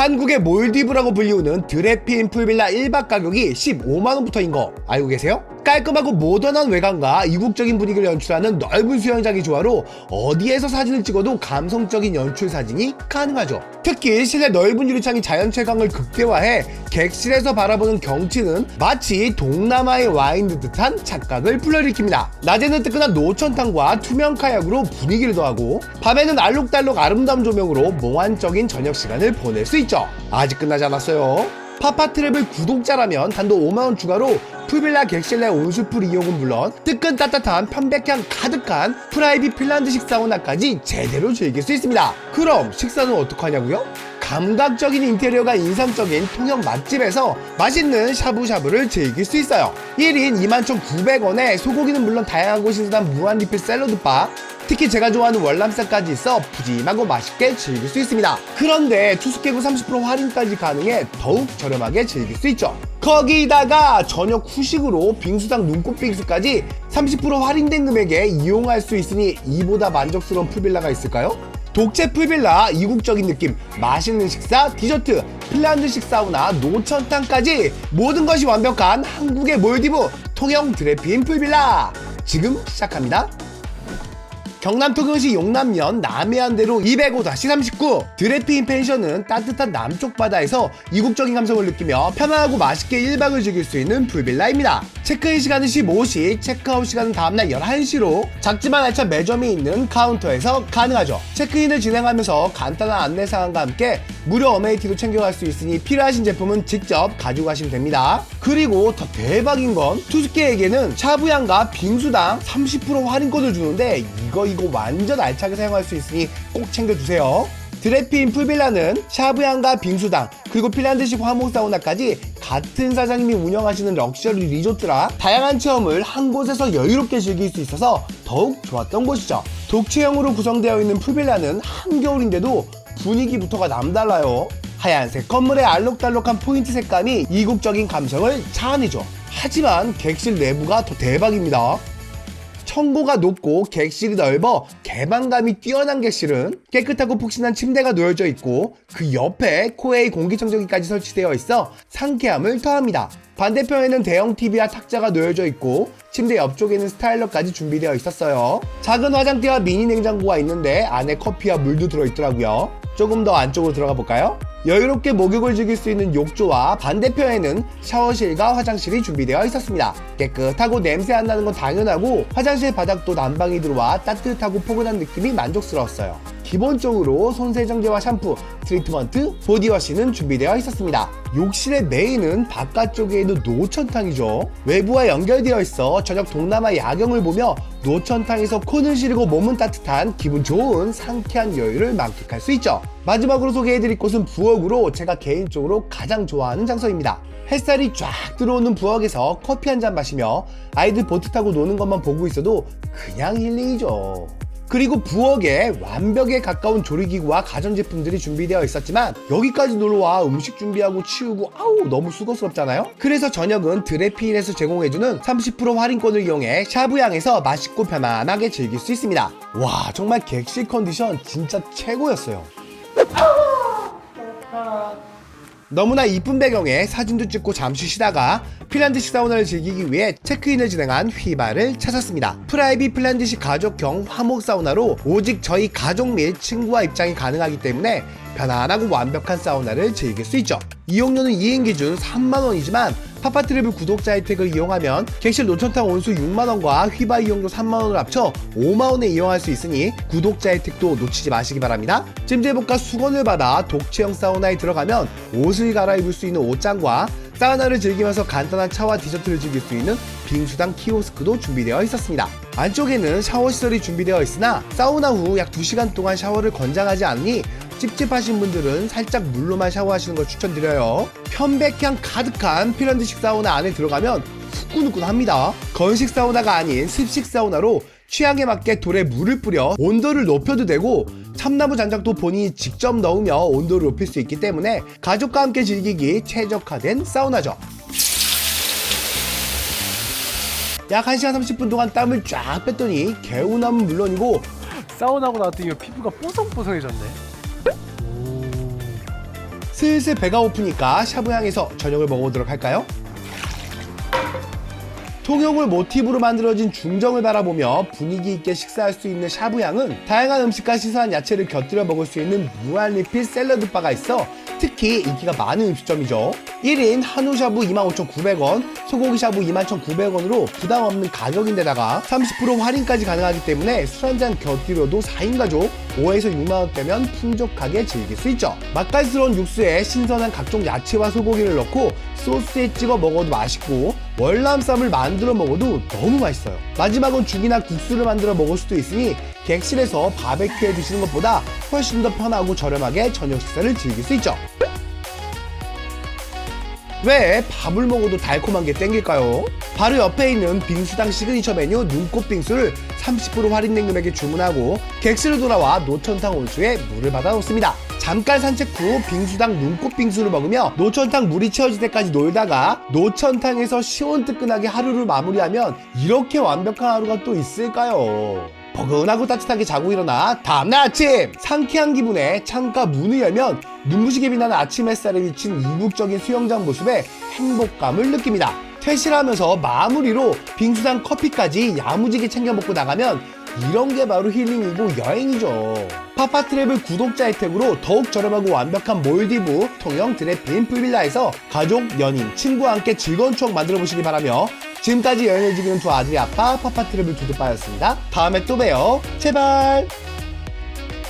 한국의 몰디브라고 불리우는 드레핀 풀빌라 1박 가격이 15만원부터인 거 알고 계세요? 깔끔하고 모던한 외관과 이국적인 분위기를 연출하는 넓은 수영장의 조화로 어디에서 사진을 찍어도 감성적인 연출 사진이 가능하죠. 특히 실내 넓은 유리창이 자연 채광을 극대화해 객실에서 바라보는 경치는 마치 동남아에 와 있는 듯한 착각을 불러일으킵니다. 낮에는 뜨끈한 노천탕과 투명 카약으로 분위기를 더하고 밤에는 알록달록 아름다운 조명으로 몽환적인 저녁 시간을 보낼 수 있죠. 아직 끝나지 않았어요. 파파트랩을 구독자라면 단돈 5만원 추가로 풀빌라 객실 내 온수풀 이용은 물론 뜨끈 따뜻한 편백향 가득한 프라이빗 핀란드식 사우나까지 제대로 즐길 수 있습니다. 그럼 식사는 어떡하냐고요? 감각적인 인테리어가 인상적인 통영 맛집에서 맛있는 샤브샤브를 즐길 수 있어요. 1인 21,900원에 소고기는 물론 다양하고 신선한 무한 리필 샐러드바 특히 제가 좋아하는 월남쌈까지 있어 푸짐하고 맛있게 즐길 수 있습니다. 그런데 투숙객은 30% 할인까지 가능해 더욱 저렴하게 즐길 수 있죠. 거기다가 저녁 후식으로 빙수당 눈꽃 빙수까지 30% 할인된 금액에 이용할 수 있으니 이보다 만족스러운 풀빌라가 있을까요? 독채 풀빌라 이국적인 느낌 맛있는 식사 디저트 핀란드식 사우나 노천탕까지 모든 것이 완벽한 한국의 몰디브 통영 드레핀 풀빌라 지금 시작합니다 경남 통영시 용남면 남해안대로 205-39 드레핀 펜션은 따뜻한 남쪽 바다에서 이국적인 감성을 느끼며 편안하고 맛있게 1박을 즐길 수 있는 풀빌라입니다. 체크인 시간은 15시, 체크아웃 시간은 다음날 11시로 작지만 알찬 매점이 있는 카운터에서 가능하죠. 체크인을 진행하면서 간단한 안내사항과 함께 무료 어메이티도 챙겨갈 수 있으니 필요하신 제품은 직접 가져가시면 됩니다. 그리고 더 대박인 건 투숙객에게는 샤브양과 빙수당 30% 할인권을 주는데 이거 이거 완전 알차게 사용할 수 있으니 꼭 챙겨주세요. 드레핀 풀빌라는 샤브양과 빙수당 그리고 핀란드식 화목 사우나까지 같은 사장님이 운영하시는 럭셔리 리조트라 다양한 체험을 한 곳에서 여유롭게 즐길 수 있어서 더욱 좋았던 곳이죠. 독채형으로 구성되어 있는 풀빌라는 한겨울인데도 분위기부터가 남달라요. 하얀색 건물의 알록달록한 포인트 색감이 이국적인 감성을 자아내죠. 하지만 객실 내부가 더 대박입니다. 청고가 높고 객실이 넓어 개방감이 뛰어난 객실은 깨끗하고 푹신한 침대가 놓여져 있고 그 옆에 코웨이 공기청정기까지 설치되어 있어 상쾌함을 더합니다. 반대편에는 대형 TV와 탁자가 놓여져 있고 침대 옆쪽에는 스타일러까지 준비되어 있었어요. 작은 화장대와 미니 냉장고가 있는데 안에 커피와 물도 들어있더라고요. 조금 더 안쪽으로 들어가 볼까요? 여유롭게 목욕을 즐길 수 있는 욕조와 반대편에는 샤워실과 화장실이 준비되어 있었습니다. 깨끗하고 냄새 안 나는 건 당연하고 화장실 바닥도 난방이 들어와 따뜻하고 포근한 느낌이 만족스러웠어요. 기본적으로 손세정제와 샴푸, 트리트먼트, 보디워시는 준비되어 있었습니다. 욕실의 메인은 바깥쪽에 있는 노천탕이죠. 외부와 연결되어 있어 저녁 동남아 야경을 보며 노천탕에서 코는 시리고 몸은 따뜻한 기분 좋은 상쾌한 여유를 만끽할 수 있죠. 마지막으로 소개해드릴 곳은 부엌으로 제가 개인적으로 가장 좋아하는 장소입니다. 햇살이 쫙 들어오는 부엌에서 커피 한 잔 마시며 아이들 보트 타고 노는 것만 보고 있어도 그냥 힐링이죠. 그리고 부엌에 완벽에 가까운 조리기구와 가전제품들이 준비되어 있었지만 여기까지 놀러와 음식 준비하고 치우고 아우 너무 수고스럽잖아요? 그래서 저녁은 드레핀에서 제공해주는 30% 할인권을 이용해 샤브양에서 맛있고 편안하게 즐길 수 있습니다. 와 정말 객실 컨디션 진짜 최고였어요 너무나 이쁜 배경에 사진도 찍고 잠시 쉬다가 핀란드식 사우나를 즐기기 위해 체크인을 진행한 휘바를 찾았습니다. 프라이빗 핀란드식 가족형 화목 사우나로 오직 저희 가족 및 친구와 입장이 가능하기 때문에 편안하고 완벽한 사우나를 즐길 수 있죠. 이용료는 2인 기준 3만원이지만 파파트리블 구독자 혜택을 이용하면 객실 노천탕 온수 6만원과 휘바 이용료 3만원을 합쳐 5만원에 이용할 수 있으니 구독자 혜택도 놓치지 마시기 바랍니다. 찜질복과 수건을 받아 독채형 사우나에 들어가면 옷을 갈아입을 수 있는 옷장과 사우나를 즐기면서 간단한 차와 디저트를 즐길 수 있는 빙수당 키오스크도 준비되어 있었습니다. 안쪽에는 샤워 시설이 준비되어 있으나 사우나 후 약 2시간 동안 샤워를 권장하지 않으니 찝찝하신 분들은 살짝 물로만 샤워하시는 걸 추천드려요. 편백향 가득한 핀란드식 사우나 안에 들어가면 후끈후끈합니다. 건식 사우나가 아닌 습식 사우나로 취향에 맞게 돌에 물을 뿌려 온도를 높여도 되고 참나무 잔작도 본인이 직접 넣으며 온도를 높일 수 있기 때문에 가족과 함께 즐기기 최적화된 사우나죠. 약 1시간 30분 동안 땀을 쫙 뺐더니 개운함은 물론이고 사우나하고 나왔더니 피부가 뽀송뽀송해졌네. 슬슬 배가 고프니까 샤브향에서 저녁을 먹어보도록 할까요? 통영을 모티브로 만들어진 중정을 바라보며 분위기 있게 식사할 수 있는 샤브향은 다양한 음식과 신선한 야채를 곁들여 먹을 수 있는 무한 리필 샐러드 바가 있어 특히 인기가 많은 음식점이죠. 1인 한우 샤브 25,900원, 소고기 샤브 21,900원으로 부담 없는 가격인데다가 30% 할인까지 가능하기 때문에 술 한잔 곁들여도 4인 가족 5에서 6만원대면 풍족하게 즐길 수 있죠. 맛깔스러운 육수에 신선한 각종 야채와 소고기를 넣고 소스에 찍어 먹어도 맛있고 월남쌈을 만들어 먹어도 너무 맛있어요. 마지막은 죽이나 국수를 만들어 먹을 수도 있으니 객실에서 바베큐 해 드시는 것보다 훨씬 더 편하고 저렴하게 저녁 식사를 즐길 수 있죠. 왜 밥을 먹어도 달콤한 게 땡길까요? 바로 옆에 있는 빙수당 시그니처 메뉴 눈꽃 빙수를 30% 할인된 금액에 주문하고 객실을 돌아와 노천탕 온수에 물을 받아 놓습니다. 잠깐 산책 후 빙수당 눈꽃 빙수를 먹으며 노천탕 물이 채워질 때까지 놀다가 노천탕에서 시원뜨끈하게 하루를 마무리하면 이렇게 완벽한 하루가 또 있을까요? 버근하고 따뜻하게 자고 일어나 다음날 아침 상쾌한 기분에 창가 문을 열면 눈부시게 빛나는 아침 햇살에 비친 이국적인 수영장 모습에 행복감을 느낍니다. 퇴실하면서 마무리로 빙수당 커피까지 야무지게 챙겨 먹고 나가면 이런 게 바로 힐링이고 여행이죠. 파파트래블 구독자 혜택으로 더욱 저렴하고 완벽한 몰디브 통영 드레핀 풀빌라에서 가족, 연인, 친구와 함께 즐거운 추억 만들어 보시기 바라며 지금까지 여행을 즐기는 두 아들의 아빠 파파트래블 두두빠였습니다. 다음에 또 봬요. 제발.